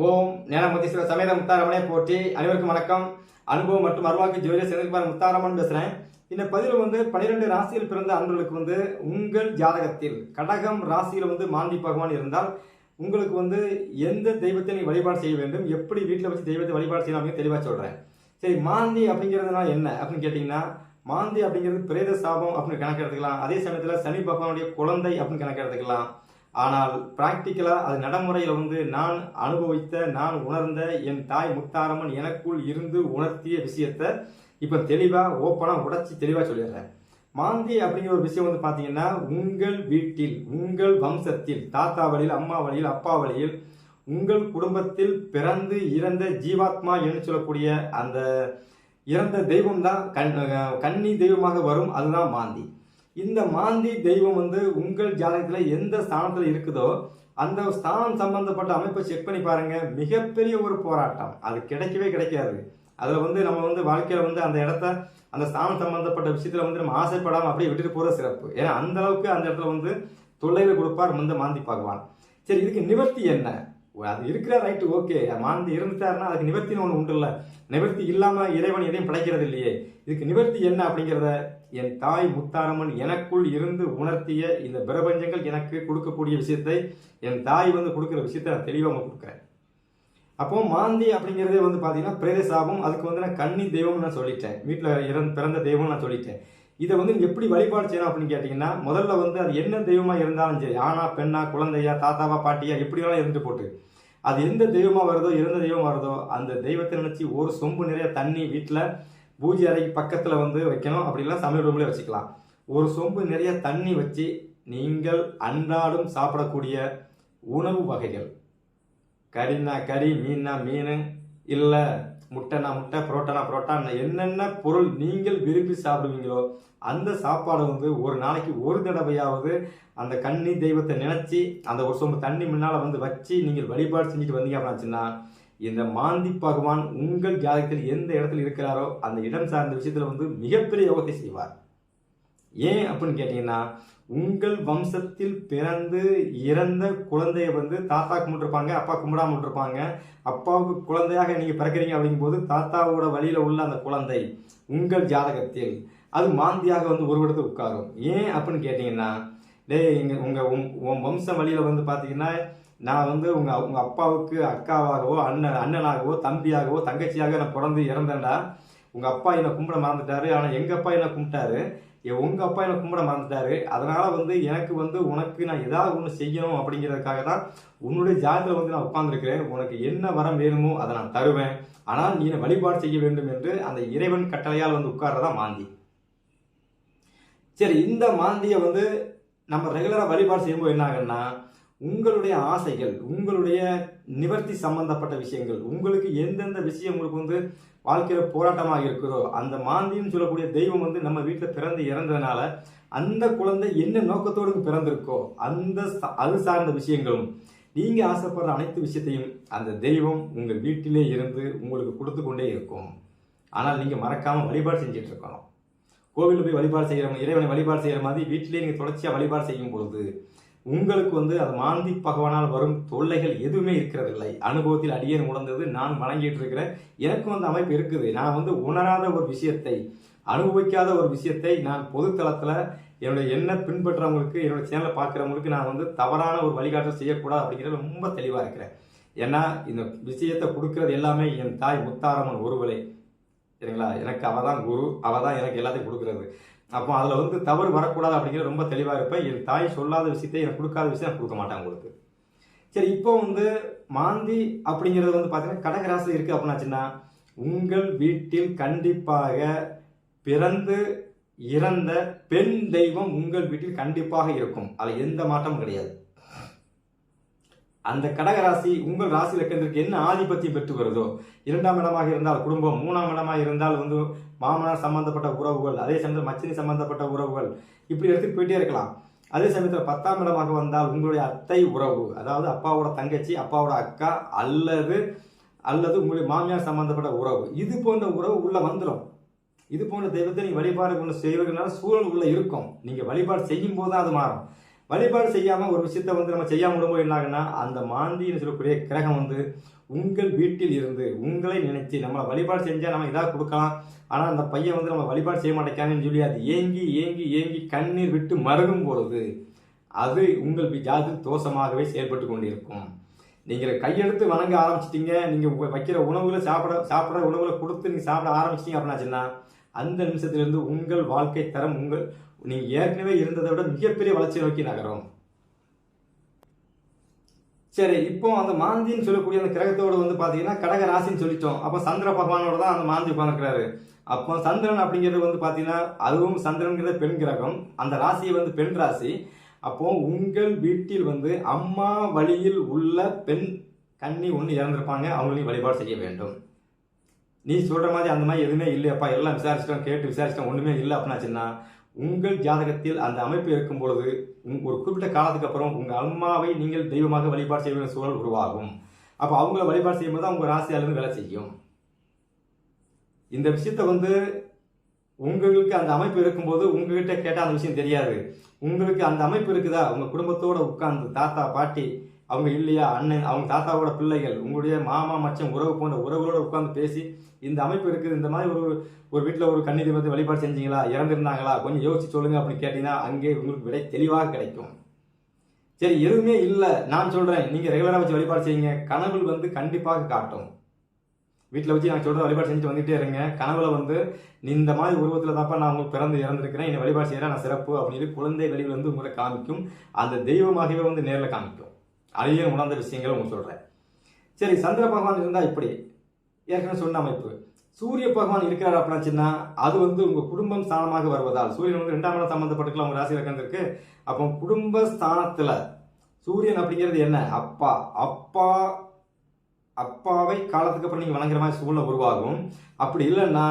ஓம் ஞானமதீஸ்வர சமேத முத்தாரமனே போற்றி. அனைவருக்கும் வணக்கம். அனுபவம் மற்றும் அருவாக்கு ஜோதிய செந்தில்குமார் முத்தாரமன் பேசுறேன். இந்த பதிவில் வந்து பனிரெண்டு ராசியில் பிறந்த அன்பர்களுக்கு வந்து உங்கள் ஜாதகத்தில் கடகம் ராசியில் வந்து மாந்தி பகவான் இருந்தால் உங்களுக்கு வந்து எந்த தெய்வத்தை நீ வழிபாடு செய்ய வேண்டும் எப்படி வீட்டில் வச்சு தெய்வத்தை வழிபாடு செய்யலாம் அப்படின்னு தெளிவாக சொல்கிறேன் சரி மாந்தி அப்படிங்கிறதுனா என்ன அப்படின்னு கேட்டிங்கன்னா மாந்தி அப்படிங்கிறது பிரேத சாபம் அப்படின்னு கணக்கு எடுத்துக்கலாம். அதே சமயத்தில் சனி பகவானுடைய குழந்தை அப்படின்னு கணக்கு எடுத்துக்கலாம். ஆனால் பிராக்டிக்கலாக அது நடைமுறையில் வந்து நான் அனுபவித்த நான் உணர்ந்த என் தாய் முத்தாரம்மன் எனக்குள் இருந்து உணர்த்திய விஷயத்த இப்போ தெளிவாக ஓப்பனாக உடைச்சி தெளிவாக சொல்லிடுறேன். மாந்தி அப்படிங்கிற ஒரு விஷயம் வந்து பார்த்தீங்கன்னா உங்கள் வீட்டில் உங்கள் வம்சத்தில் தாத்தா வழியில் அம்மா வழியில் அப்பா வழியில் உங்கள் குடும்பத்தில் பிறந்து இறந்த ஜீவாத்மா என்று சொல்லக்கூடிய அந்த இறந்த தெய்வம் தான் கண் கன்னி தெய்வமாக வரும். அதுதான் மாந்தி. இந்த மாந்தி தெய்வம் வந்து உங்கள் ஜாதகத்தில் எந்த ஸ்தானத்தில் இருக்குதோ அந்த ஸ்தானம் சம்பந்தப்பட்ட அமைப்பை செக் பண்ணி பாருங்க. மிகப்பெரிய ஒரு போராட்டம். அது கிடைக்கவே கிடைக்காது. அதில் வந்து நம்ம வந்து வாழ்க்கையில் வந்து அந்த இடத்த அந்த ஸ்தானம் சம்பந்தப்பட்ட விஷயத்தில் வந்து நம்ம ஆசைப்படாமல் அப்படியே விட்டுட்டு போகிற சிறப்பு. ஏன்னா அந்த அளவுக்கு அந்த இடத்துல வந்து தொல்லைகள் கொடுப்பார் வந்து மாந்தி பகவான். சரி இதுக்கு நிவர்த்தி என்ன? அது இருக்கிற ரைட்டு ஓகே மாந்தி இருந்துட்டாருன்னா அதுக்கு நிவர்த்தின்னு ஒன்று உண்டு இல்லை நிவர்த்தி இல்லாமல் இறைவன் எதையும் படைக்கிறது இல்லையே. இதுக்கு நிவர்த்தி என்ன அப்படிங்கிறத என் தாய் முத்தாரம்மன் எனக்குள் இருந்து உணர்த்திய இந்த பிரபஞ்சங்கள் எனக்கு கொடுக்கக்கூடிய விஷயத்தை என் தாய் வந்து கொடுக்குற விஷயத்த நான் தெளிவாக கொடுக்குறேன். அப்போ மாந்தி அப்படிங்கிறதே வந்து பார்த்தீங்கன்னா பிரேத சாபம் அதுக்கு வந்து நான் கன்னி தெய்வம் நான் சொல்லிட்டேன். வீட்டில் இறந்து பிறந்த தெய்வம் நான் சொல்லிட்டேன். இதை வந்து எப்படி வழிபாடு செய்யணும் அப்படின்னு கேட்டிங்கன்னா முதல்ல வந்து அது என்ன தெய்வமாக இருந்தாலும் சரி ஆனா பெண்ணா குழந்தையா தாத்தாவா பாட்டியா எப்படி வேணாலும் இருந்துட்டு போட்டு அது எந்த தெய்வமாக வருதோ இறந்த தெய்வம் வருதோ அந்த தெய்வத்தை நினச்சி ஒரு சொம்பு நிறைய தண்ணி வீட்டில் பூஜை அறைக்கு பக்கத்தில் வந்து வைக்கணும். அப்படிலாம் சமையல் ரூம்லேயே வச்சுக்கலாம். ஒரு சொம்பு நிறைய தண்ணி வச்சு நீங்கள் அன்றாடம் சாப்பிடக்கூடிய உணவு வகைகள். கறினா கறி மீன்னா மீன் இல்லை முட்டைனா முட்டை புரோட்டானா புரோட்டா என்னென்ன பொருள் நீங்கள் விரும்பி சாப்பிடுவீங்களோ அந்த சாப்பாடை வந்து ஒரு நாளைக்கு ஒரு தடவையாவது அந்த கன்னி தெய்வத்தை நினச்சி அந்த ஒரு சொம்பு தண்ணி முன்னால் வந்து வச்சு நீங்கள் வழிபாடு செஞ்சுட்டு வந்தீங்க அப்படின்னாச்சுன்னா இந்த மாந்தி பகவான் உங்கள் ஜாதகத்தில் எந்த இடத்துல இருக்கிறாரோ அந்த இடம் சார்ந்த விஷயத்தில் வந்து மிகப்பெரிய யோகத்தை செய்வார். ஏன் அப்படின்னு கேட்டீங்கன்னா உங்கள் வம்சத்தில் பிறந்து இறந்த குழந்தைய வந்து தாத்தா கும்பிட்டுருப்பாங்க அப்பா கும்பிடாம விட்டுருப்பாங்க. அப்பாவுக்கு குழந்தையாக நீங்கள் பிறக்கிறீங்க அப்படிங்கும்போது தாத்தாவோட வழியில் உள்ள அந்த குழந்தை உங்கள் ஜாதகத்தில் அது மாந்தியாக வந்து ஒரு இடத்துல உட்காரும். ஏன் அப்படின்னு கேட்டிங்கன்னா டேய் எங்கள் உங்கள் உன் வம்ச வழியில் வந்து பார்த்தீங்கன்னா நான் வந்து உங்கள் உங்கள் அப்பாவுக்கு அக்காவாகவோ அண்ணன் அண்ணனாகவோ தம்பியாகவோ தங்கச்சியாக நான் பிறந்து இறந்தேன்டா. உங்கள் அப்பா என்னை கும்பிட மறந்துட்டாரு. ஆனால் எங்கள் அப்பா என்னை கும்பிட்டாரு. உங்கள் அப்பா என்னை கும்பிட மறந்துட்டாரு. அதனால் வந்து எனக்கு வந்து உனக்கு நான் ஏதாவது ஒன்று செய்யணும் அப்படிங்கிறதுக்காக தான் உன்னுடைய ஜாதகத்தில் வந்து நான் உட்காந்துருக்கிறேன் உனக்கு என்ன வரம் வேணுமோ அதை நான் தருவேன். ஆனால் நீ வழிபாடு செய்ய வேண்டும் என்று அந்த இறைவன் கட்டளையால் வந்து உட்கார்றதா மாந்தி. சரி இந்த மாந்தியை வந்து நம்ம ரெகுலராக வழிபாடு செய்யும்போது என்ன ஆகுன்னா உங்களுடைய ஆசைகள் உங்களுடைய நிவர்த்தி சம்பந்தப்பட்ட விஷயங்கள் உங்களுக்கு எந்தெந்த விஷயம் உங்களுக்கு வந்து வாழ்க்கையில் போராட்டமாக இருக்குதோ அந்த மாந்தின்னு சொல்லக்கூடிய தெய்வம் வந்து நம்ம வீட்டில் பிறந்து இறந்ததுனால அந்த குழந்தை என்ன நோக்கத்தோடு பிறந்திருக்கோ அந்த அது சார்ந்த விஷயங்களும் நீங்கள் ஆசைப்படுற அனைத்து விஷயத்தையும் அந்த தெய்வம் உங்கள் வீட்டிலே இருந்து உங்களுக்கு கொடுத்து கொண்டே இருக்கும். ஆனால் நீங்கள் மறக்காமல் வழிபாடு செஞ்சுட்டு இருக்கணும். கோவிலில் போய் வழிபாடு செய்கிறவங்க இறைவனை வழிபாடு செய்கிற மாதிரி வீட்டிலே நீங்கள் தொடர்ச்சியாக வழிபாடு செய்யும் பொழுது உங்களுக்கு வந்து அது மாந்தி பகவானால் வரும் தொல்லைகள் எதுவுமே இருக்கிறதில்லை. அனுபவத்தில் அடியேன் உணர்ந்தது நான் வழங்கிட்டு இருக்கிறேன் எனக்கும் அந்த அமைப்பு இருக்குது. நான் வந்து உணராத ஒரு விஷயத்தை அனுபவிக்காத ஒரு விஷயத்தை நான் பொதுத்தளத்தில் என்னுடைய என்ன பின்பற்றவங்களுக்கு என்னோட சேனலை பார்க்குறவங்களுக்கு நான் வந்து தவறான ஒரு வழிகாட்டல் செய்யக்கூடாது அப்படிங்கிறது ரொம்ப தெளிவாக இருக்கிறேன். ஏன்னா இந்த விஷயத்தை கொடுக்கறது எல்லாமே என் தாய் முத்தாரம்மன் ஒருவலை சரிங்களா? எனக்கு அவள் தான் குரு. அவள் தான் எனக்கு எல்லாத்தையும் கொடுக்குறது. அப்போ அதில் வந்து தவறு வரக்கூடாது அப்படிங்கிறது ரொம்ப தெளிவாக இருப்பேன். என் தாய் சொல்லாத விஷயத்தை எனக்கு கொடுக்காத விஷயம் நான் கொடுக்க மாட்டேன் உங்களுக்கு சரி இப்போ வந்து மாந்தி அப்படிங்கிறது வந்து பார்த்தீங்கன்னா கடகராசி இருக்குது அப்படின்னாச்சுன்னா உங்கள் வீட்டில் கண்டிப்பாக பிறந்து இறந்த பெண் தெய்வம் உங்கள் வீட்டில் கண்டிப்பாக இருக்கும். அதில் எந்த மாற்றமும் கிடையாது. அந்த கடகராசி உங்கள் ராசி லக்கணத்திற்கு என்ன ஆதிபத்தியம் பெற்று வருதோ? இரண்டாம் இடமாக இருந்தால் குடும்பம் மூணாம் இடமாக இருந்தால் வந்து மாமனார் சம்பந்தப்பட்ட உறவுகள் அதே சமயத்தில் மச்சினி சம்பந்தப்பட்ட உறவுகள். இப்படி எடுத்துட்டு போயிட்டே இருக்கலாம். அதே சமயத்தில் பத்தாம் இடமாக வந்தால் உங்களுடைய அத்தை உறவு அதாவது அப்பாவோட தங்கச்சி அப்பாவோட அக்கா அல்லது அல்லது உங்களுடைய மாமியார் சம்பந்தப்பட்ட உறவு. இது போன்ற உறவு உள்ளே வந்துடும். இது போன்ற தெய்வத்தை நீங்கள் வழிபாடு கொண்டு செய்வதனால சூழல் உள்ளே இருக்கும். நீங்கள் வழிபாடு செய்யும் போது தான் அது மாறும். வழிபாடு செய்யாமல் ஒரு விஷயத்தை வந்து நம்ம செய்யாம விடும்போது என்ன ஆகுன்னா அந்த மாந்தின்னு சொல்லக்கூடிய கிரகம் வந்து உங்கள் வீட்டில் இருந்து உங்களை நினைச்சு நம்மளை வழிபாடு செஞ்சால் நம்ம இதாக கொடுக்கலாம். ஆனால் அந்த பையன் வந்து நம்ம வழிபாடு செய்ய மாட்டேக்கானு சொல்லி அது ஏங்கி ஏங்கி ஏங்கி கண்ணீர் விட்டு மருகும் பொழுது அது உங்கள் ஜாதி தோஷமாகவே செயல்பட்டு கொண்டிருக்கும். நீங்கள் கையெடுத்து வணங்க ஆரம்பிச்சிட்டிங்க. நீங்கள் வைக்கிற உணவுகளை சாப்பிட சாப்பிட்ற உணவுகளை கொடுத்து நீங்கள் சாப்பிட ஆரம்பிச்சிட்டிங்க அப்படின்னாச்சுன்னா அந்த நிமிஷத்துலேருந்து உங்கள் வாழ்க்கை தரம் உங்கள் நீங்கள் ஏற்கனவே இருந்ததை விட மிகப்பெரிய வளர்ச்சியை நோக்கி நகரும். சரி இப்போ அந்த மாந்தின்னு சொல்லக்கூடிய அந்த கிரகத்தோட வந்து பார்த்தீங்கன்னா கடக ராசின்னு சொல்லிட்டோம். அப்போ சந்திர பகவானோட தான் அந்த மாந்தி உட்காந்துருக்கிறாரு அப்போ சந்திரன் அப்படிங்கிறது வந்து பார்த்தீங்கன்னா அதுவும் சந்திரன்கிறது பெண் கிரகம். அந்த ராசியை வந்து பெண் ராசி. அப்போ உங்கள் வீட்டில் வந்து அம்மா வழியில் உள்ள பெண் கண்ணி ஒன்று இறந்துருப்பாங்க. அவங்களையும் வழிபாடு செய்ய வேண்டும். நீ சொல்கிற மாதிரி அந்த மாதிரி எதுவுமே இல்லையப்பா. எல்லாம் விசாரிச்சிட்டோம் கேட்டு விசாரிச்சிட்டோம். ஒன்றுமே இல்லை அப்படின்னாச்சுன்னா உங்கள் ஜாதகத்தில் அந்த அமைப்பு இருக்கும் பொழுது ஒரு குறிப்பிட்ட காலத்துக்கு அப்புறம் உங்கள் அம்மாவை நீங்கள் தெய்வமாக வழிபாடு செய்ய வேண்டிய சூழல் உருவாகும். அப்போ அவங்கள வழிபாடு செய்யும்போது அவங்க ராசியாலிருந்து வேலை செய்யும். இந்த விஷயத்தை வந்து உங்களுக்கு அந்த அமைப்பு இருக்கும்போது உங்ககிட்ட கேட்டால் அந்த விஷயம் தெரியாது. உங்களுக்கு அந்த அமைப்பு இருக்குதா? உங்கள் குடும்பத்தோடு உட்கார்ந்து தாத்தா பாட்டி அவங்க இல்லையா? அண்ணன் அவங்க தாத்தாவோட பிள்ளைகள் உங்களுடைய மாமா மச்சம் உறவு போன்ற உறவுகளோட உட்காந்து பேசி இந்த அமைப்பு இருக்குது இந்த மாதிரி ஒரு ஒரு வீட்டில் ஒரு கண்ணி தீபத்தை வழிபாடு செஞ்சீங்களா? இறந்துருந்தாங்களா? கொஞ்சம் யோசிச்சு சொல்லுங்க அப்படின்னு கேட்டீங்கன்னா அங்கே உங்களுக்கு விடை தெளிவாக கிடைக்கும். சரி எதுவுமே இல்லை. நான் சொல்கிறேன் நீங்கள் ரெகுலராக வச்சு வழிபாடு செய்யுங்க. கனவுகள் வந்து கண்டிப்பாக காட்டும். வீட்டில் வச்சு நான் சொல்கிற வழிபாடு செஞ்சுட்டு வந்துட்டே இருங்க. கனவுல வந்து நீ இந்த மாதிரி உருவத்தில் தாப்பா நான் உங்களுக்கு பிறந்து இறந்துருக்கிறேன். என்னை வழிபாடு செய்கிறேன் நான் சிறப்பு அப்படின்னு குழந்தை வெளியில் வந்து உங்களை காமிக்கும். அந்த தெய்வமாகவே வந்து நேரில் காமிக்கும். அதையே உணர்ந்த விஷயங்களை உங்களுக்கு சொல்கிறேன் சரி சந்திர பகவான் இருந்தால் இப்படி. ஏற்கனவே சொன்ன அமைப்பு. சூரிய பகவான் இருக்கிறார் அப்படின்னாச்சுன்னா அது வந்து உங்கள் குடும்பம் ஸ்தானமாக வருவதால் சூரியன் வந்து ரெண்டாம் இடம் சம்மந்தப்பட்டுக்கலாம் உங்கள் ராசி இருக்கு அப்போ குடும்ப ஸ்தானத்தில் சூரியன் அப்படிங்கிறது என்ன? அப்பா. அப்பா அப்பாவை காலத்துக்கு அப்புறம் நீங்கள் வணங்குற மாதிரி சூழ்நிலை உருவாகும். அப்படி இல்லைன்னா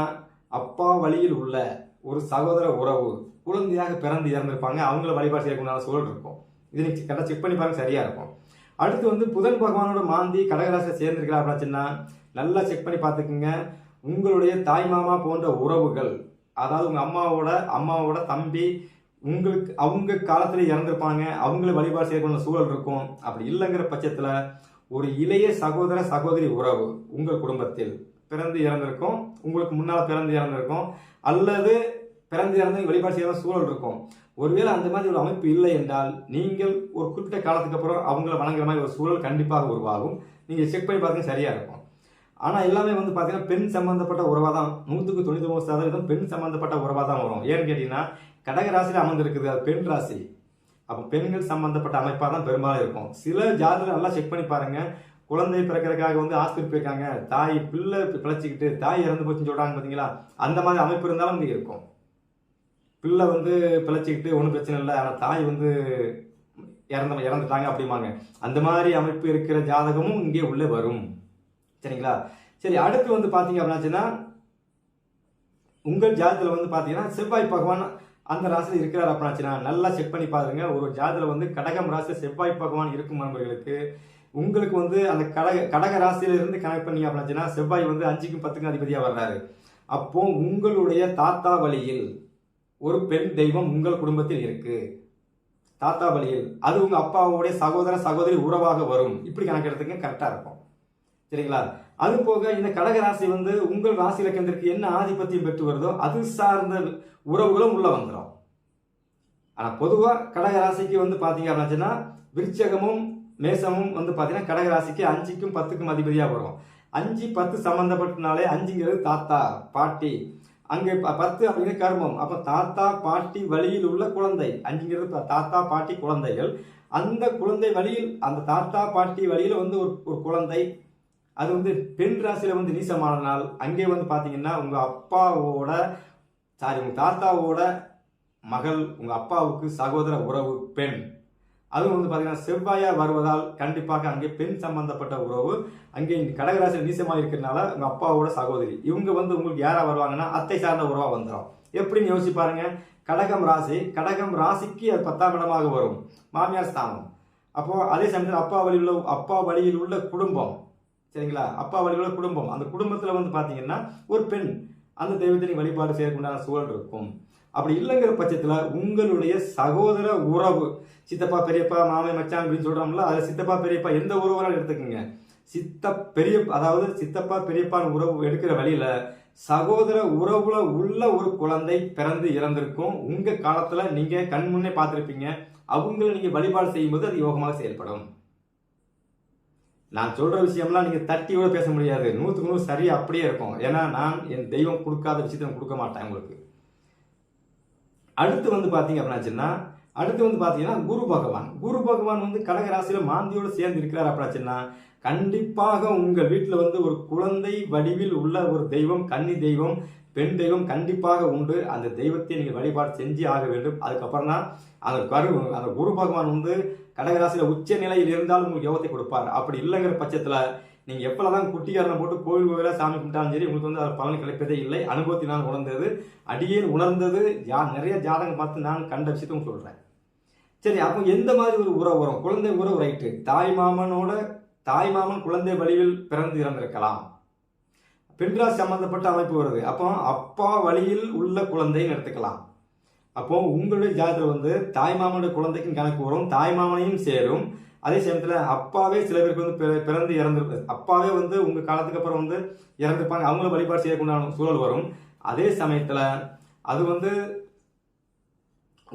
அப்பா வழியில் உள்ள ஒரு சகோதர உறவு குழந்தையாக பிறந்து இறந்திருப்பாங்க. அவங்கள வழிபாடு செய்யக்கூடிய சூழல் இருக்கும். இது நீங்கள் கரெக்டாக செக் பண்ணி பாருங்க சரியாக இருக்கும். அடுத்து வந்து புதன் பகவானோட மாந்தி கடகராசியை சேர்ந்திருக்கிறா அப்படின்னா நல்லா செக் பண்ணி பார்த்துக்குங்க. உங்களுடைய தாய் மாமா போன்ற உறவுகள் அதாவது உங்கள் அம்மாவோட அம்மாவோட தம்பி உங்களுக்கு அவங்க காலத்தில் இறந்துருப்பாங்க அவங்கள வழிபாடு செய்யக்கூடிய சூழல் இருக்கும். அப்படி இல்லைங்கிற பட்சத்தில் ஒரு இளைய சகோதர சகோதரி உறவு உங்கள் குடும்பத்தில் பிறந்து இறந்திருக்கும் உங்களுக்கு முன்னால் பிறந்து இறந்திருக்கும் அல்லது பிறந்து இறந்து வழிபாடு செய்ய சூழல் இருக்கும். ஒருவேளை அந்த மாதிரி ஒரு அமைப்பு இல்லை என்றால் நீங்கள் ஒரு குறிப்பிட்ட காலத்துக்கு அப்புறம் அவங்கள வணங்குற மாதிரி ஒரு சூழல் கண்டிப்பாக உருவாகும். நீங்கள் செக் பண்ணி பார்த்தீங்கன்னா சரியாக இருக்கும். ஆனால் எல்லாமே வந்து பார்த்தீங்கன்னா பெண் சம்பந்தப்பட்ட உறவாக தான் நூற்றுக்கு தொண்ணூத்தி ஒன்பது சதவீதம் பெண் சம்பந்தப்பட்ட உறவாக தான் வரும். ஏன்னு கேட்டிங்கன்னா கடக ராசியில் அமர்ந்திருக்குது அது பெண் ராசி. அப்போ பெண்கள் சம்பந்தப்பட்ட அமைப்பாக தான் பெரும்பாலும் இருக்கும். சில ஜாதகம் நல்லா செக் பண்ணி பாருங்கள் குழந்தை பிறக்கிறதுக்காக வந்து ஆஸ்பத்திரி போயிருக்காங்க. தாய் பிள்ளை பிழைச்சிக்கிட்டு தாய் இறந்து போச்சுன்னு சொல்கிறாங்க பார்த்தீங்களா அந்த மாதிரி அமைப்பு இருந்தாலும் இங்கே இருக்கும். பிள்ளை வந்து பிழைச்சிக்கிட்டு ஒன்றும் பிரச்சனை இல்லை ஆனால் தாய் வந்து இறந்த இறந்துட்டாங்க அப்படிம்பாங்க. அந்த மாதிரி அமைப்பு இருக்கிற ஜாதகமும் இங்கே உள்ளே வரும். சரிங்களா? சரி அடுத்து வந்து பார்த்தீங்க அப்படின்னாச்சுன்னா உங்கள் ஜாதத்தில் வந்து பார்த்தீங்கன்னா செவ்வாய் பகவான் அந்த ராசியில் இருக்கிறார் அப்படின்னாச்சுன்னா நல்லா செக் பண்ணி பாருங்க. ஒரு ஜாதத்தில் வந்து கடகம் ராசி செவ்வாய் பகவான் இருக்கும் நண்பர்களுக்கு. உங்களுக்கு வந்து அந்த கடக கடக ராசியிலிருந்து கனெக்ட் பண்ணி அப்படின்னாச்சுன்னா செவ்வாய் வந்து அஞ்சுக்கும் பத்துக்கும் அதிபதியாக வர்றாரு. அப்போ உங்களுடைய தாத்தா வழியில் ஒரு பெண் தெய்வம் உங்கள் குடும்பத்தில் இருக்கு. தாத்தா வழியில். அது உங்க அப்பாவுடைய சகோதர சகோதரி உறவாக வரும். இப்படி கணக்கெடுத்துங்க கரெக்டா இருக்கும். சரிங்களா? அது போக இந்த கடக ராசி வந்து உங்கள் ராசி இலக்கணத்திற்கு என்ன ஆதிபத்தியம் பெற்று வருதோ அது சார்ந்த உறவுகளும் உள்ள வந்துடும் ஆனா பொதுவா கடக ராசிக்கு வந்து பாத்தீங்க அப்படின்னா விருச்சகமும் மேசமும் வந்து பாத்தீங்கன்னா கடக ராசிக்கு அஞ்சுக்கும் பத்துக்கும் அதிபதியா வரும். அஞ்சு பத்து சம்பந்தப்பட்டனாலே அஞ்சுங்கிறது தாத்தா பாட்டி. அங்கே பத்து அப்படிங்கிறது கர்மம் அப்ப தாத்தா பாட்டி வழியில் உள்ள குழந்தை. அஞ்சுங்கிறது தாத்தா பாட்டி குழந்தைகள். அந்த குழந்தை வழியில் அந்த தாத்தா பாட்டி வழியில வந்து ஒரு ஒரு குழந்தை. அது வந்து பெண் ராசியில வந்து நீசமானதுனால் அங்கே வந்து பாத்தீங்கன்னா உங்க அப்பாவோட சாரி உங்க தாத்தாவோட மகள் உங்க அப்பாவுக்கு சகோதர உறவு பெண். அதுவும் வந்து பார்த்தீங்கன்னா செவ்வாயார் வருவதால் கண்டிப்பாக அங்கே பெண் சம்பந்தப்பட்ட உறவு அங்கே கடகராசி நீசமாக இருக்கிறதுனால உங்கள் அப்பாவோட சகோதரி. இவங்க வந்து உங்களுக்கு யாராக வருவாங்கன்னா அத்தை சார்ந்த உறவாக வந்துடும் எப்படின்னு யோசிச்சு பாருங்க. கடகம் ராசி கடகம் ராசிக்கு அது பத்தாம் இடமாக வரும். மாமியார் ஸ்தானம். அப்போது அதே சமயத்தில் அப்பா வழியில் உள்ள அப்பா வழியில் உள்ள குடும்பம். சரிங்களா? அப்பா வழியில் உள்ள குடும்பம். அந்த குடும்பத்தில் வந்து பார்த்தீங்கன்னா ஒரு பெண். அந்த தெய்வத்தை வழிபாடு செய்யக்கூடிய சூழல் இருக்கும். அப்படி இல்லைங்கிற பட்சத்தில் உங்களுடைய சகோதர உறவு சித்தப்பா பெரியப்பா மாமன் மச்சான் அப்படின்னு சொல்கிறோம்ல அது சித்தப்பா பெரியப்பா எந்த உறவுனாலும் எடுத்துக்கோங்க. சித்த பெரிய அதாவது சித்தப்பா பெரியப்பான்னு உறவு எடுக்கிற வழியில் சகோதர உறவுல உள்ள ஒரு குழந்தை பிறந்து இறந்திருக்கும். உங்க காலத்துல நீங்க கண் முன்னே பார்த்துருப்பீங்க. அவங்கள நீங்க வழிபாடு செய்யும்போது அது யோகமாக செயல்படும். நான் சொல்ற விஷயம்லாம் நீங்க தட்டி கூட பேச முடியாது. நூற்றுக்கு நூறு சரியா அப்படியே இருக்கும். ஏன்னா நான் என் தெய்வம் கொடுக்காத விஷயத்தை கொடுக்க மாட்டேன் உங்களுக்கு. அடுத்து வந்து பார்த்தீங்க அப்படின்னாச்சுன்னா அடுத்து வந்து பார்த்தீங்கன்னா குரு பகவான். குரு பகவான் வந்து கடக மாந்தியோடு சேர்ந்து இருக்கிறார் அப்படின்னாச்சுன்னா கண்டிப்பாக உங்கள் வீட்டில் வந்து ஒரு குழந்தை வடிவில் உள்ள ஒரு தெய்வம் கன்னி தெய்வம் பெண் தெய்வம் கண்டிப்பாக உண்டு. அந்த தெய்வத்தை நீங்கள் வழிபாடு செஞ்சு ஆக வேண்டும். அதுக்கப்புறம் தான் அந்த கரு அந்த குரு பகவான் வந்து கடகராசியில் உச்ச நிலையில் இருந்தாலும் உங்களுக்கு யோகத்தை கொடுப்பார். அப்படி இல்லைங்கிற பட்சத்தில் நீங்க எப்பதான் குட்டிக்காரனை போட்டு கோவில் கோவிலாக சாமி கும்பிட்டாலும் சரி உங்களுக்கு வந்து அது பலன் கிடைப்பதே இல்லை. அனுபவத்தினால் உணர்ந்தது அடியேன் உணர்ந்தது ஜா நிறைய ஜாதகம் பார்த்து நான் கண்ட விஷயத்தையும் சொல்கிறேன் சரி அப்போ எந்த மாதிரி ஒரு உறவு வரும்? குழந்தை உறவு ரைட்டு தாய் மாமனோட தாய் மாமன் குழந்தை வழியில் பிறந்து இறந்திருக்கலாம். பெண்களால் சம்பந்தப்பட்ட அமைப்பு வருது. அப்போ அப்பா வழியில் உள்ள குழந்தைன்னு எடுத்துக்கலாம். அப்போ உங்களுடைய ஜாதகத்தில் வந்து தாய் மாமனுடைய குழந்தைக்கும் கணக்கு வரும் தாய் மாமனையும் சேரும். அதே சமயத்தில் அப்பாவே சில பேருக்கு வந்து பிற- பிறந்து இறந்து அப்பாவே வந்து உங்கள் காலத்துக்கு அப்புறம் வந்து இறந்துருப்பாங்க அவங்களும் வழிபாடு செய்யக்கூடிய சூழல் வரும். அதே சமயத்தில் அது வந்து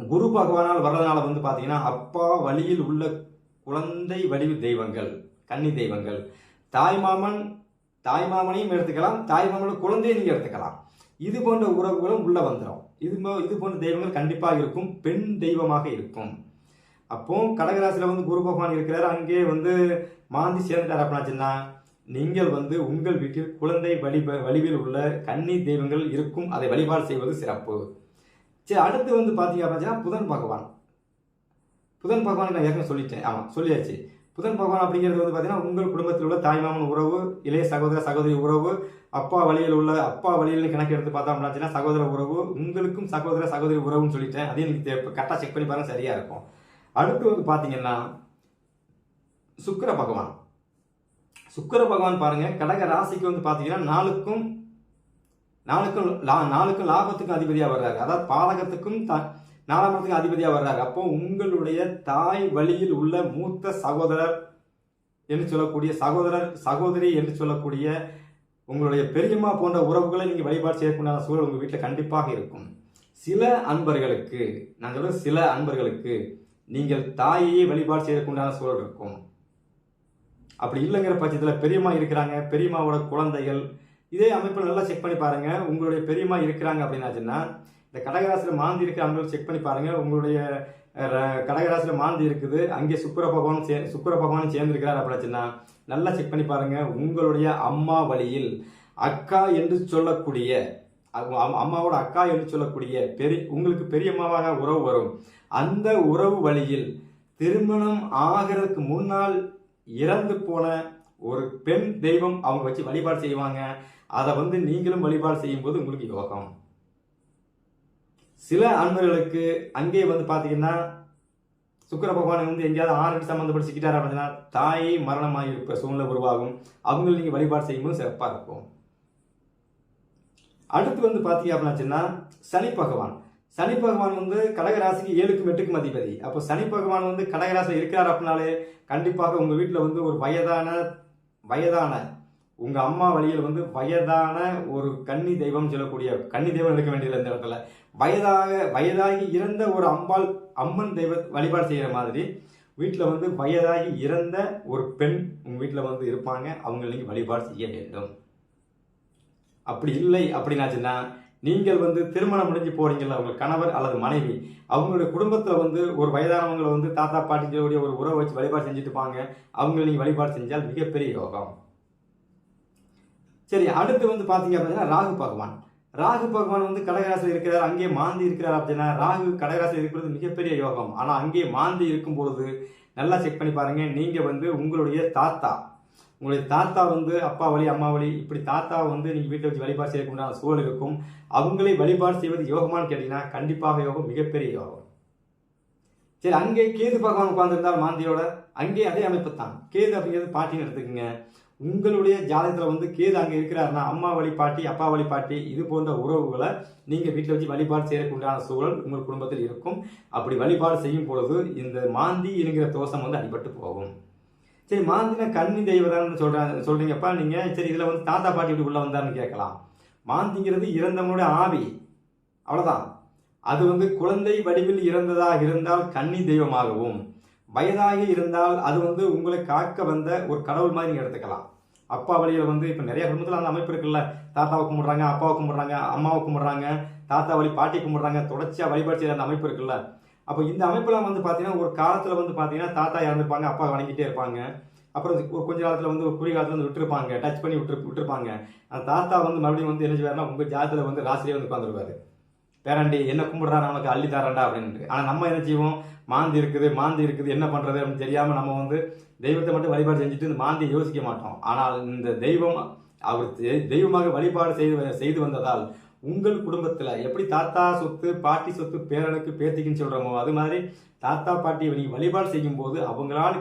குரு பகவானால் வர்றதுனால வந்து பார்த்தீங்கன்னா அப்பா வழியில் உள்ள குழந்தை வடிவு தெய்வங்கள் கன்னி தெய்வங்கள் தாய் மாமன் தாய் மாமனையும் எடுத்துக்கலாம் தாய் மாமனோட குழந்தையை எடுத்துக்கலாம். இது போன்ற உறவுகளும் உள்ளே வந்துடும் இது இது போன்ற தெய்வங்கள் கண்டிப்பாக இருக்கும். பெண் தெய்வமாக இருக்கும். அப்போ கடகராசியில் வந்து குரு பகவான் இருக்கிறார். அங்கே வந்து மாந்தி சேர்ந்துட்டார் அப்படின்னாச்சுன்னா நீங்கள் வந்து உங்கள் வீட்டில் குழந்தை வழி வழிவில் உள்ள கன்னி தெய்வங்கள் இருக்கும். அதை வழிபாடு செய்வது சிறப்பு. சரி அடுத்து வந்து பார்த்தீங்க அப்படின்னா புதன் பகவான். புதன் பகவான் நான் ஏற்கனவே சொல்லிட்டேன். ஆமாம் சொல்லியாச்சு. புதன் பகவான் அப்படிங்கிறது வந்து பார்த்தீங்கன்னா உங்கள் குடும்பத்தில் உள்ள தாய்மாமன் உறவு இளைய சகோதர சகோதரி உறவு அப்பா வழியில் உள்ள அப்பா வழியில் கணக்கு எடுத்து பார்த்தோம் அப்படின்னா சகோதர உறவு உங்களுக்கும் சகோதர சகோதரி உறவுன்னு சொல்லிட்டேன். அதையும் நீங்கள் கரெக்டாக செக் பண்ணி பாருங்கள் சரியாக இருக்கும். அடுத்து வந்து பார்த்தீங்கன்னா சுக்கர பகவான். சுக்கிர பகவான் பாருங்க கடக ராசிக்கு வந்து பார்த்தீங்கன்னா நாளுக்கும் நாளுக்கும் லா- நாளுக்கும் லாபத்துக்கும் அதிபதியாக வர்றாரு. அதாவது பாதகத்துக்கும் த- நாலாம் அதிபதியாக வர்றாரு. அப்போ உங்களுடைய தாய் வழியில் உள்ள மூத்த சகோதரர் என்று சொல்லக்கூடிய சகோதரர் சகோதரி என்று சொல்லக்கூடிய உங்களுடைய பெரியம்மா போன்ற உறவுகளை நீங்கள் வழிபாடு செய்யக்கூடிய சூழல் உங்கள் வீட்டில் கண்டிப்பாக இருக்கும். சில அன்பர்களுக்கு நான் சொல்றது சில அன்பர்களுக்கு நீங்கள் தாயையே வழிபாடு செய்யக்கூடிய சூழல் இருக்கும். அப்படி இல்லைங்கிற பட்சத்தில் பெரியம்மா இருக்கிறாங்க பெரியம்மாவோட குழந்தைகள் இதே அமைப்பில் நல்லா செக் பண்ணி பாருங்கள் உங்களுடைய பெரியம்மா இருக்கிறாங்க அப்படின்னாச்சுன்னா இந்த கடகராசியில் மாந்தி இருக்கிற அன்பர்கள் செக் பண்ணி பாருங்கள் உங்களுடைய கடகராசியில் மாந்தி இருக்குது. அங்கே சுக்கர பகவான் சே சுக்கர பகவானும் சேர்ந்திருக்கிறார் அப்படின்னாச்சுன்னா நல்லா செக் பண்ணி பாருங்கள் உங்களுடைய அம்மா வழியில் அக்கா என்று சொல்லக்கூடிய அம்மாவோட அக்கா என்று சொல்லக்கூடிய பெரிய உங்களுக்கு பெரியம்மாவாக உறவு வரும். அந்த உறவு வழியில் திருமணம் ஆகிறதுக்கு முன்னால் இறந்து போன ஒரு பெண் தெய்வம் அவங்க வச்சு வழிபாடு செய்வாங்க. அதை வந்து நீங்களும் வழிபாடு செய்யும்போது உங்களுக்கு யோகம். சில அன்பர்களுக்கு அங்கே வந்து பார்த்தீங்கன்னா சுக்கர பகவான் வந்து எங்கேயாவது ஆறு சம்மந்தப்பட்டு சிக்கிட்டார் அப்படின்னா தாயை மரணமாக இருக்கிற சூழ்நிலை உருவாகும். அவங்களை நீங்கள் வழிபாடு செய்யும்போது சிறப்பாக இருக்கும். அடுத்து வந்து பாத்தீங்க அப்படின்னாச்சுன்னா சனி பகவான். சனி பகவான் வந்து கடகராசிக்கு ஏழுக்கும் எட்டுக்கும் அதிபதி. அப்போ சனி பகவான் வந்து கடகராசியில் இருக்கிறார் அப்படின்னாலே கண்டிப்பாக உங்கள் வீட்டில் வந்து ஒரு வயதான வயதான உங்கள் அம்மா வழியில் வந்து வயதான ஒரு கன்னி தெய்வம் சொல்லக்கூடிய கன்னி தெய்வம் இருக்க வேண்டியது இந்த இடத்துல. வயதாக வயதாகி இறந்த ஒரு அம்பாள் அம்மன் தெய்வ வழிபாடு செய்கிற மாதிரி வீட்டில் வந்து வயதாகி இறந்த ஒரு பெண் உங்கள் வீட்டில் வந்து இருப்பாங்க. அவங்களுக்கு வழிபாடு செய்ய வேண்டும். அப்படி இல்லை அப்படின்னாச்சுன்னா நீங்கள் வந்து திருமணம் முடிஞ்சு போறீங்கல்ல உங்கள் கணவர் அல்லது மனைவி அவங்களுடைய குடும்பத்தில் வந்து ஒரு வயதானவங்களை வந்து தாத்தா பாட்டிங்களுடைய ஒரு உறவை வச்சு வழிபாடு செஞ்சுட்டு இருப்பாங்க அவங்களை நீங்கள் வழிபாடு செஞ்சால் மிகப்பெரிய யோகம். சரி அடுத்து வந்து பார்த்தீங்க அப்படின்னா ராகு பகவான். ராகு பகவான் வந்து கடகராசியில் இருக்கிறார் அங்கே மாந்தி இருக்கிறார் அப்படின்னா ராகு கடகராசியில் இருக்கிறது மிகப்பெரிய யோகம். ஆனால் அங்கே மாந்தி இருக்கும் பொழுது நல்லா செக் பண்ணி பாருங்க. நீங்கள் வந்து உங்களுடைய தாத்தா உங்களுடைய தாத்தா வந்து அப்பா வழி அம்மா வழி இப்படி தாத்தா வந்து நீங்கள் வீட்டை வச்சு வழிபாடு செய்யக்கூடிய சூழல் இருக்கும். அவங்களை வழிபாடு செய்வது யோகமான்னு கேட்டீங்கன்னா கண்டிப்பாக யோகம் மிகப்பெரிய யோகம். சரி அங்கே கேது பகவான் உட்கார்ந்துருந்தால் மாந்தியோட அங்கே அதே அமைப்பு தான். கேது அப்படிங்கிறது பாட்டின்னு எடுத்துக்கோங்க. உங்களுடைய ஜாதகத்தில் வந்து கேது அங்கே இருக்கிறாருன்னா அம்மா வழி பாட்டி அப்பா வழி பாட்டி இது போன்ற உறவுகளை நீங்கள் வீட்டில் வச்சு வழிபாடு செய்யறதுக்கு உண்டான சூழல் உங்கள் குடும்பத்தில் இருக்கும். அப்படி வழிபாடு செய்யும் பொழுது இந்த மாந்தி என்கிற தோஷம் வந்து அடிபட்டு போகும். சரி மாந்தின கன்னி தெய்வதான்னு சொல்கிறாங்க சொல்கிறீங்கப்பா நீங்கள் சரி இதில் வந்து தாத்தா பாட்டி இப்படி உள்ள வந்தாருன்னு கேட்கலாம். மாந்திங்கிறது இறந்தவனுடைய ஆவி. அவ்வளோதான் அது வந்து குழந்தை வடிவில் இறந்ததாக இருந்தால் கன்னி தெய்வமாகவும் வயதாக இருந்தால் அது வந்து உங்களை காக்க வந்த ஒரு கடவுள் மாதிரி நீங்கள் எடுத்துக்கலாம். அப்பா வழியில் வந்து இப்போ நிறைய குடும்பத்தில் அந்த அமைப்பு இருக்குல்ல. தாத்தாவை கும்பிட்றாங்க அப்பாவை கும்பிட்றாங்க அம்மாவை கும்பிட்றாங்க தாத்தா வழி பாட்டி கும்பிட்றாங்க தொடர்ச்சியாக வழிபாடு செய்கிற அந்த அமைப்பு இருக்குல்ல. அப்போ இந்த அமைப்புலாம் வந்து பார்த்தீங்கன்னா ஒரு காலத்தில் வந்து பார்த்தீங்கன்னா தாத்தா இறந்துருப்பாங்க அப்பா வணங்கிட்டே இருப்பாங்க. அப்புறம் ஒரு கொஞ்ச காலத்தில் வந்து ஒரு குறி காலத்தில் வந்து விட்டுருப்பாங்க டச் பண்ணி விட்டு விட்டுருப்பாங்க. அந்த தாத்தா வந்து மறுபடியும் வந்து என்ன செய்வாருன்னா உங்கள் ஜாதத்தில் வந்து ராசிலே வந்து உட்காந்துருவாரு பேராண்டி என்ன கும்பிடுறாரு அவனுக்கு அள்ளி தரேன்டா அப்படின்ட்டு ஆனால் நம்ம என்ன செய்வோம்? மாந்தி இருக்குது மாந்தி இருக்குது என்ன பண்ணுறது அப்படின்னு தெரியாமல் நம்ம வந்து தெய்வத்தை மட்டும் வழிபாடு செஞ்சுட்டு இந்த மாந்தியை யோசிக்க மாட்டோம். ஆனால் இந்த தெய்வம் அவர் தெய்வமாக வழிபாடு செய்து செய்து வந்ததால் உங்கள் குடும்பத்தில் எப்படி தாத்தா சொத்து பாட்டி சொத்து பேரனுக்கு பேத்திக்குன்னு சொல்கிறோமோ அது மாதிரி தாத்தா பாட்டி நீங்கள் வழிபாடு செய்யும் போது அவங்களால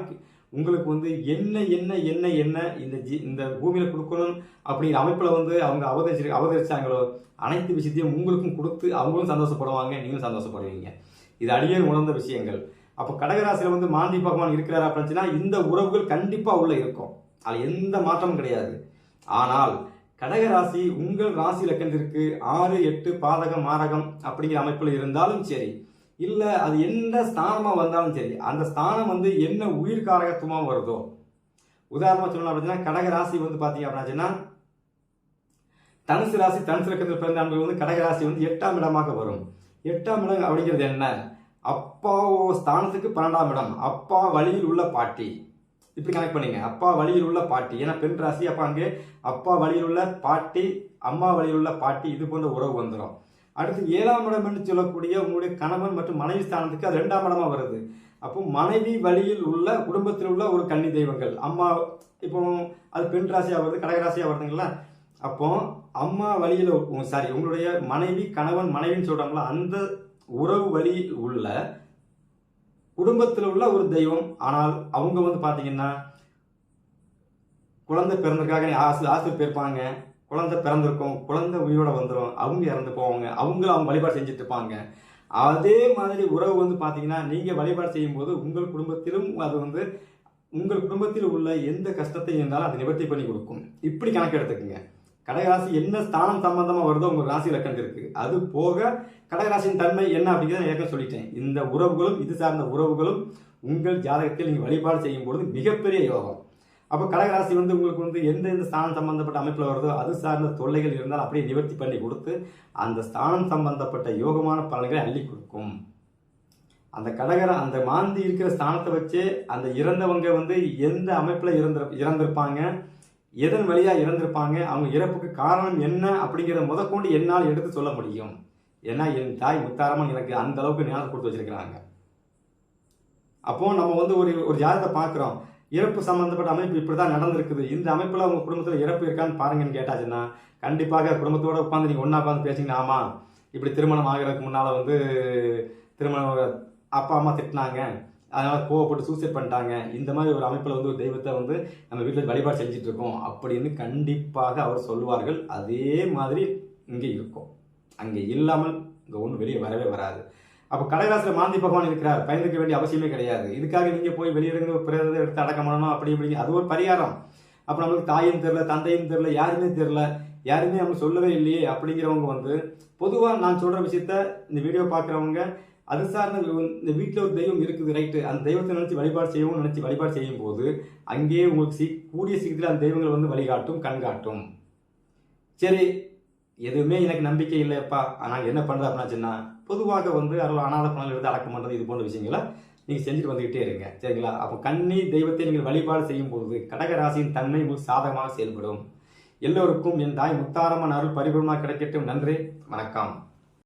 உங்களுக்கு வந்து என்ன என்ன என்ன என்ன இந்த ஜி இந்த பூமியில் கொடுக்கணும் அப்படிங்கிற அமைப்பில் வந்து அவங்க அவதரிச்சு அவதரிச்சாங்களோ அனைத்து விஷயத்தையும் உங்களுக்கும் கொடுத்து அவங்களும் சந்தோஷப்படுவாங்க நீங்களும் சந்தோஷப்படுவீங்க. இது அடியேன் உணர்ந்த விஷயங்கள். அப்போ கடகராசியில் வந்து மாந்தி பகவான் இருக்கிறாரா அப்படின்னா இந்த உறவுகள் கண்டிப்பாக உள்ளே இருக்கும். அது எந்த மாற்றமும் கிடையாது. ஆனால் கடகராசி உங்கள் ராசி லக்கணத்திற்கு ஆறு எட்டு பாதகம் மாரகம் அப்படிங்கிற அமைப்பில் இருந்தாலும் சரி இல்லை அது எந்த ஸ்தானமாக வந்தாலும் சரி அந்த ஸ்தானம் வந்து என்ன உயிர் காரகத்துவமாக வருதோ. உதாரணமாக சொல்லணும் அப்படின்னா கடக ராசி வந்து பார்த்தீங்க அப்படின்னா தனுசு ராசி தனுசு லக்கணத்தில் பிறந்த ஆண்கள் வந்து கடகராசி வந்து எட்டாம் இடமாக வரும். எட்டாம் இடம் அப்படிங்கிறது என்ன? அப்பா ஸ்தானத்துக்கு பன்னெண்டாம் இடம். அப்பா வழியில் உள்ள பாட்டி. இப்படி கனெக்ட் பண்ணீங்க. அப்பா வழியில் உள்ள பாட்டி. ஏன்னா பெண் ராசி அப்போ அங்கே அப்பா வழியில் உள்ள பாட்டி அம்மா வழியில் உள்ள பாட்டி இது போன்ற உறவு வந்துடும் அடுத்து ஏழாம் இடம் என்று சொல்லக்கூடிய உங்களுடைய கணவன் மற்றும் மனைவி ஸ்தானத்துக்கு அது ரெண்டாம் இடமா வருது. அப்போ மனைவி வழியில் உள்ள குடும்பத்தில் உள்ள ஒரு கன்னி தெய்வங்கள். அம்மா இப்போ அது பெண் ராசியாக வருது கடகராசியாக வருதுங்களா? அப்போ அம்மா வழியில் சாரி உங்களுடைய மனைவி கணவன் மனைவின்னு சொல்கிறாங்களா அந்த உறவு வழியில் உள்ள குடும்பத்தில் உள்ள ஒரு தெய்வம். ஆனால் அவங்க வந்து பார்த்தீங்கன்னா குழந்தை பிறந்திருக்காங்க ஆசு ஆசு போயிருப்பாங்க குழந்தை பிறந்திருக்கும் குழந்தை உயிரோட வந்துடும் அவங்க இறந்து போவாங்க. அவங்களும் அவங்க வழிபாடு செஞ்சுட்டு இருப்பாங்க. அதே மாதிரி உறவு வந்து பார்த்தீங்கன்னா நீங்கள் வழிபாடு செய்யும் போது உங்கள் குடும்பத்திலும் அது வந்து உங்கள் குடும்பத்தில் உள்ள எந்த கஷ்டத்தையும் இருந்தாலும் அதை நிவர்த்தி பண்ணி கொடுக்கும். இப்படி கணக்கு எடுத்துக்கோங்க. கடகராசி என்ன ஸ்தானம் சம்பந்தமாக வருதோ உங்கள் ராசி லக்கணம் இருக்குது அது போக கடகராசியின் தன்மை என்ன அப்படிங்கிறத நான் ஏற்கனவே சொல்லிட்டேன். இந்த உறவுகளும் இது சார்ந்த உறவுகளும் உங்கள் ஜாதகத்தில் நீங்கள் வழிபாடு செய்யும் பொழுது மிகப்பெரிய யோகம். அப்போ கடகராசி வந்து உங்களுக்கு வந்து எந்த எந்த ஸ்தானம் சம்பந்தப்பட்ட அமைப்பில் வருதோ அது சார்ந்த தொல்லைகள் இருந்தால் அப்படியே நிவர்த்தி பண்ணி கொடுத்து அந்த ஸ்தானம் சம்பந்தப்பட்ட யோகமான பலன்களை அள்ளி கொடுக்கும். அந்த கடகர அந்த மாந்தி இருக்கிற ஸ்தானத்தை வச்சு அந்த இறந்தவங்க வந்து எந்த அமைப்பில் இறந்து இறந்திருப்பாங்க? எதன் வழியாக இறந்திருப்பாங்க அவங்க இறப்புக்கு காரணம் என்ன அப்படிங்கிறத முதற்கொண்டு என்னால் எடுத்து சொல்ல முடியும். ஏன்னா என் தாய் முத்தாரமாக எனக்கு அந்த அளவுக்கு ஞானம் கொடுத்து வச்சிருக்கிறாங்க. அப்போ நம்ம வந்து ஒரு ஒரு ஜாதகத்தை பார்க்குறோம். இறப்பு சம்பந்தப்பட்ட அமைப்பு இப்படி தான் நடந்திருக்குது. இந்த அமைப்பில் உங்கள் குடும்பத்தில் இறப்பு இருக்கான்னு பாருங்கன்னு கேட்டாச்சுன்னா கண்டிப்பாக குடும்பத்தோட உட்காந்து நீங்கள் ஒன்றா உட்காந்து பேசிங்கன்னா ஆமாம் இப்படி திருமணம் ஆகிறதுக்கு முன்னால் வந்து திருமணம் அப்பா அம்மா திட்டினாங்க. அதனால் கோவப்பட்டு சூசைட் பண்ணிட்டாங்க. இந்த மாதிரி ஒரு அமைப்பில் வந்து ஒரு தெய்வத்தை வந்து நம்ம வீட்டில் வழிபாடு செஞ்சுட்டு இருக்கோம் அப்படின்னு கண்டிப்பாக அவர் சொல்லுவார்கள். அதே மாதிரி இங்கே இருக்கும். அங்கே இல்லாமல் இங்கே ஒன்றும் வெளியே வரவே வராது. அப்போ கடகராசியில் மாந்தி பகவான் இருக்கிறார். பயந்துக்க வேண்டிய அவசியமே கிடையாது. இதுக்காக நீங்கள் போய் வெளியிருந்து பிறகு எடுத்து அடக்கம் பண்ணணும் அப்படி இப்படி அது ஒரு பரிகாரம். அப்போ நம்மளுக்கு தாயும் தெரில தந்தையும் தெரில யாருமே தெரில யாருமே நம்ம சொல்லவே இல்லையே அப்படிங்கிறவங்க வந்து பொதுவாக நான் சொல்கிற விஷயத்த இந்த வீடியோ பார்க்குறவங்க அது சார்ந்த இந்த வீட்டில் ஒரு தெய்வம் இருக்குது ரைட்டு அந்த தெய்வத்தை நினச்சி வழிபாடு செய்யவும் நினச்சி வழிபாடு செய்யும் போது அங்கேயே உங்களுக்கு சீ கூடிய சீக்கிரத்தில் அந்த தெய்வங்கள் வந்து வழிகாட்டும் கண்காட்டும். சரி எதுவுமே எனக்கு நம்பிக்கை இல்லைப்பா நான் என்ன பண்ணுறது அப்படின்னாச்சுன்னா பொதுவாக வந்து அருள் அனாத பணம் எடுத்து அடக்கம் பண்ணுறது இது போன்ற விஷயங்களை நீங்கள் செஞ்சுட்டு வந்துக்கிட்டே இருங்க. சரிங்களா? அப்போ கண்ணி தெய்வத்தை நீங்கள் வழிபாடு செய்யும் போது கடக ராசியின் தன்மை உங்களுக்கு சாதகமாக செயல்படும். எல்லோருக்கும் என் தாய் முத்தாரமான அருள் பரிபூர்ணமாக கிடைக்கட்டும். நன்றி. வணக்கம்.